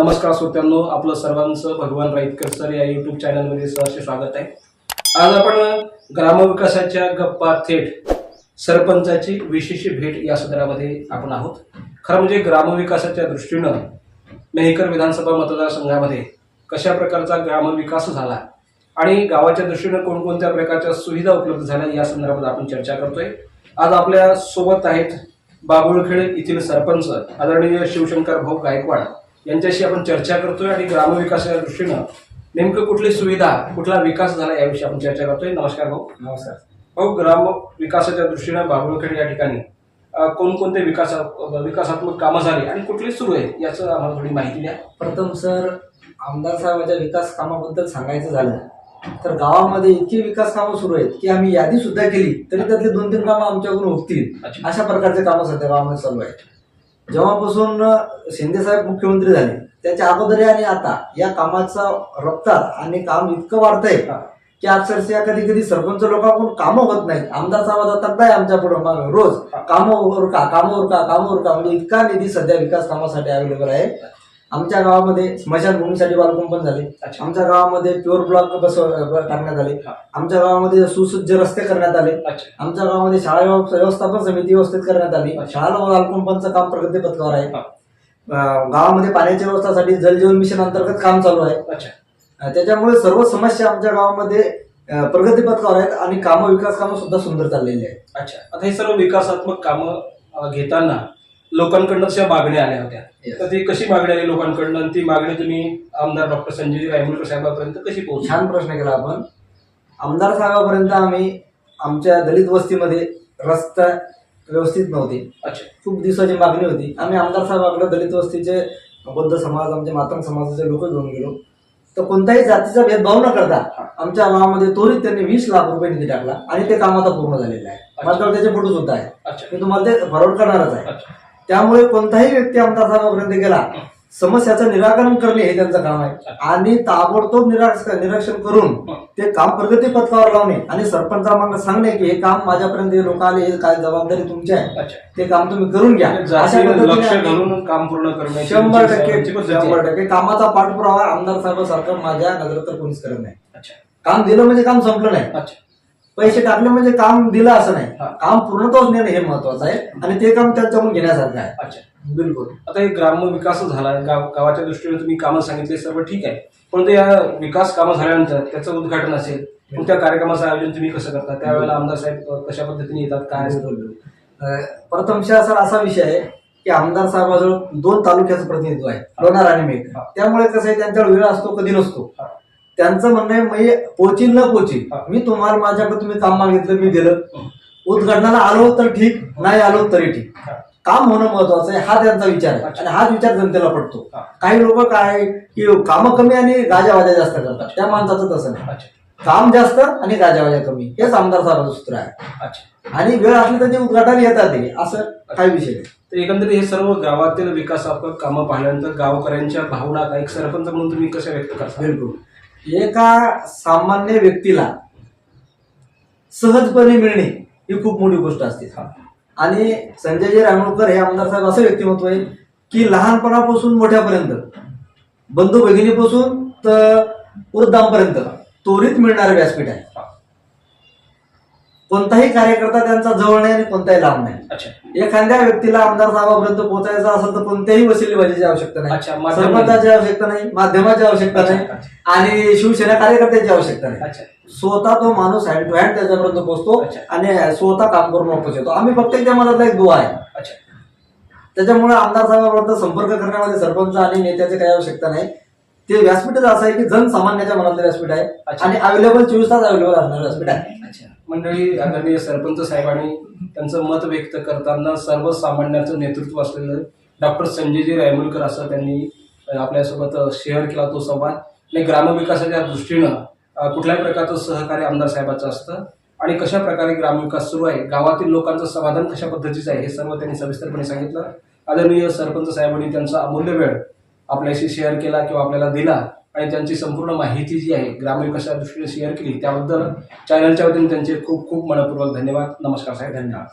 नमस्कार श्रोत्यांनो आपलं सर्वांचं भगवान राईतकर सर या युट्यूब चॅनलमध्ये सहर्ष स्वागत आहे. आज आपण ग्रामविकासाच्या गप्पा थेट सरपंचाची विशेष भेट या सदरामध्ये आपण आहोत. खरं म्हणजे ग्रामविकासाच्या दृष्टीनं मेहकर विधानसभा मतदारसंघामध्ये कशा प्रकारचा ग्रामविकास झाला आणि गावाच्या दृष्टीनं कोणकोणत्या प्रकारच्या सुविधा उपलब्ध झाल्या या संदर्भात आपण चर्चा करतोय. आज आपल्यासोबत आहेत बाबुळखेड येथील सरपंच आदरणीय शिवशंकर भाऊ गायकवाड. यांच्याशी आपण चर्चा करतोय आणि ग्रामविकासाच्या दृष्टीनं नेमकं कुठली सुविधा कुठला विकास झाला याविषयी आपण चर्चा करतोय. नमस्कार भाऊ. नमस्कार. भाऊ ग्राम विकासाच्या दृष्टीनं बाबुळखेड या ठिकाणी कोणकोणते विकास विकासात्मक कामं झाली आणि कुठली सुरू आहे याचं आम्हाला थोडी माहिती द्या. प्रथम सर आमदार साहेबांच्या विकास कामाबद्दल सांगायचं झालं तर गावामध्ये इतकी विकास कामं सुरू आहेत की आम्ही यादी सुद्धा केली तरी त्यातली दोन तीन कामं आमच्याकडून होतील. अशा प्रकारचे कामं सध्या गावामध्ये चालू आहेत. जेव्हापासून शिंदे साहेब मुख्यमंत्री झाले त्याच्या अगोदर आणि आता या कामाचा रफ्तार आणि काम इतकं वाढतंय. की अक्षरशः कधी कधी सरपंच लोकांकडून कामं होत नाहीत. आमदार साहेबाचा तक्ता आहे आमच्या पुढे रोज कामं उरका कामं उरका कामं उरका म्हणजे इतका निधी सध्या विकास कामासाठी अवेलेबल आहे. आमच्या गावामध्ये स्मशानभूमीसाठी बालकुंपण झाले. आमच्या गावामध्ये प्युअर ब्लॉक बसव टाकण्यात आले. आमच्या गावामध्ये सुसज्ज रस्ते करण्यात आले. आमच्या गावामध्ये शाळा व्यव- व्यवस्थापन समिती व्यवस्थित करण्यात आली. शाळा बालकुंपणचं काम प्रगती पथकावर आहे. गावामध्ये पाण्याच्या व्यवस्थासाठी जल जीवन मिशन अंतर्गत काम चालू आहे. त्याच्यामुळे सर्व समस्या आमच्या गावामध्ये अं, प्रगती पथकावर आहेत आणि कामं विकास कामं सुद्धा सुंदर चाललेली आहेत. अच्छा. आता हे सर्व विकासात्मक कामं घेताना लोकांकडनं तशा मागण्या आल्या होत्या. तर ती कशी मागणी आली लोकांकडनं? आणि ती मागणी तुम्ही आमदार डॉक्टर संजय रायमुलकर साहेबांपर्यंत कशी पोहोचली? छान प्रश्न केला आपण. आमदार साहेबापर्यंत आम्ही आमच्या दलित वस्तीमध्ये रस्ता व्यवस्थित नव्हते. अच्छा. खूप दिवसाची मागणी होती. आम्ही आमदार साहेबाकडे दलित वस्तीचे बौद्ध समाज आमचे मातंग समाजाचे लोक घेऊन गेलो. तर कोणत्याही जातीचा भेदभाव न करता आमच्या गावामध्ये त्वरित त्यांनी वीस लाख रुपये निधी टाकला आणि ते काम आता पूर्ण झालेलं आहे. माझ्याकडे त्याचे फोटो सुद्धा आहे अच्छा. मी तुम्हाला ते फॉरवर्ड करणारच आहे. अच्छा. त्यामुळे कोणताही व्यक्ती आमदार साहेबापर्यंत गेला समस्याचं निराकरण करणे हे त्यांचं काम आहे. आणि ताबडतोब निराक्ष निरीक्षण करून ते काम प्रगती पथकावर लावणे आणि सरपंचांना सांगणे की हे काम माझ्यापर्यंत लोक आले हे काय जबाबदारी तुमची आहे? ते काम तुम्ही करून घ्या. अशा जातीनं पद्धतीने काम पूर्ण शंभर टक्के. शंभर टक्के. कामाचा पाठपुरावा आमदार साहेबांसारखं माझ्या नजरेत कोणीच करत नाही. काम दिलं म्हणजे काम संपलं नाही. पैसे टाकले म्हणजे काम दिलं असं नाही. हा. काम पूर्णत्वाच नेणं हे महत्वाचं आहे आणि ते काम त्यांच्याकडून घेण्यासारखं आहे. अच्छा. बिलकुल. आता हे ग्राम विकास झाला. गाव गावाच्या दृष्टीने तुम्ही कामं सांगितले सर्व ठीक आहे. परंतु या विकास कामं झाल्यानंतर त्याचं उद्घाटन असेल मग त्या कार्यक्रमाचं आयोजन तुम्ही कसं करता? त्यावेळेला आमदार साहेब अ, कशा पद्धतीने येतात? काय असतं अं, प्रथम सर असा विषय आहे की आमदार साहेबाजवळ दोन तालुक्याचं प्रतिनिधित्व आहे लोणार आणि मेघ. त्यामुळे कसं आहे त्यांच्यावर वेळ असतो कधी नसतो. हा. त्यांचं म्हणणं आहे मी पोचील न पोचील. हा. मी तुम्हाला माझ्याकडे तुम्ही काम मागितलं मी दिलं हं. उद्घाटनाला आलो तर ठीक नाही आलो तरी ठीक. हा. काम होणं महत्वाचं आहे हा त्यांचा विचार आहे. आणि हाच विचार जनतेला पडतो. हा. काही लोक काय की कामं कमी आणि गाजावाजा जास्त करतात. त्या माणसाचं तसं नाही. काम जास्त आणि गाजावाजा कमी. हेच आमदार साहेबांचं सूत्र आहे. आणि वेळ असली तर ते उद्घाटन येतात ते. असं काही विषय नाही. तर एकंदरीत हे सर्व गावातील विकासात्मक कामं पाहिल्यानंतर गावकऱ्यांच्या भावना एक सरपंच म्हणून तुम्ही कशा व्यक्त करता? बिलकुल. एका सामान्य व्यक्तीला सहजपणे मिळणे ही खूप मोठी गोष्ट असते. आणि संजयजी रामोळकर हे आमदार साहेब असं व्यक्तिमत्व आहे की लहानपणापासून मोठ्यापर्यंत बंधू भगिनीपासून तर वृद्धांपर्यंत त्वरित मिळणारं व्यासपीठ आहे. कोणताही कार्यकर्ता त्यांचा जवळ नाही आणि कोणताही लांब नाही. एखाद्या व्यक्तीला आमदार साहेबापर्यंत पोहोचायचं असेल तर कोणत्याही वसिलेबाजीची आवश्यकता नाही. सरपंचाची आवश्यकता नाही माध्यमाची आवश्यकता नाही आणि शिवसेना कार्यकर्त्याची आवश्यकता नाही. स्वतः तो माणूस हँड टू हँड त्याच्यापर्यंत पोहोचतो. आणि स्वतः काम करून वापस येतो. आम्ही फक्त त्या मनातला एक दुवा आहे. अच्छा. त्याच्यामुळे आमदार साहेबांपर्यंत संपर्क करण्यामध्ये सरपंच आणि नेत्याची काही आवश्यकता नाही. ते व्यासपीठच असं आहे की जनसामान्याच्या मनातलं व्यासपीठ आहे. अच्छा. आणि अवेलेबल चोवीस तास अवेलेबल असणारं व्यासपीठ आहे. अच्छा. मंडळी आदरणीय सरपंच साहेबांनी त्यांचं मत व्यक्त करताना सर्वसामान्यांचं नेतृत्व असलेलं डॉक्टर संजयजी रायमुलकर असं त्यांनी अ, आपल्यासोबत अ, शेअर केला तो संवाद. आणि ग्रामविकासाच्या दृष्टीनं अ, कुठल्याही प्रकारचं सहकार्य आमदार साहेबाचं असतं. आणि कशा प्रकारे ग्रामविकास सुरू आहे गावातील लोकांचं समाधान कशा पद्धतीचं आहे हे सर्व त्यांनी सविस्तरपणे सांगितलं. आदरणीय सरपंच साहेबांनी त्यांचा अमूल्य वेळ आपल्याशी शेअर केला किंवा आपल्याला दिला आणि त्यांची संपूर्ण माहिती जी आहे ग्रामविकासा दृष्टीने शेअर केली त्याबद्दल चॅनलच्या वतीने त्यांचे खूप खूप मनपूर्वक धन्यवाद. नमस्कार साहेब धन्यवाद.